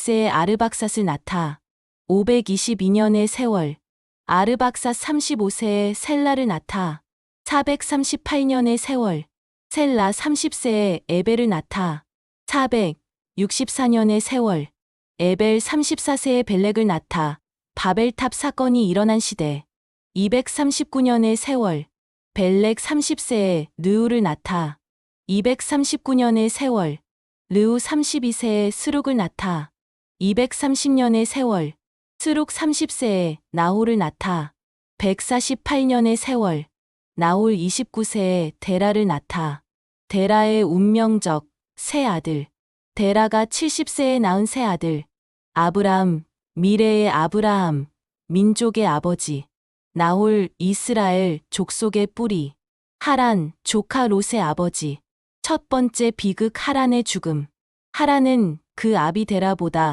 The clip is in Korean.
세의 아르박삿을 낳다. 522년의 세월. 아르박삿 35세의 셀라를 낳다. 438년의 세월. 셀라 30세의 에벨을 낳다. 464년의 세월. 에벨 34세의 벨렉을 낳다. 바벨탑 사건이 일어난 시대. 239년의 세월. 벨렉 30세의 르우를 낳다. 239년의 세월. 르우 32세의 스룩을 낳다. 230년의 세월. 스룩 30세의 나홀을 낳다. 148년의 세월. 나홀 29세의 데라를 낳다. 데라의 운명적 새 아들. 데라가 70세에 낳은 새 아들. 아브라함, 미래의 아브라함, 민족의 아버지. 나홀, 이스라엘, 족속의 뿌리. 하란, 조카 롯의 아버지. 첫 번째 비극 하란의 죽음. 하란은 그 아비 데라보다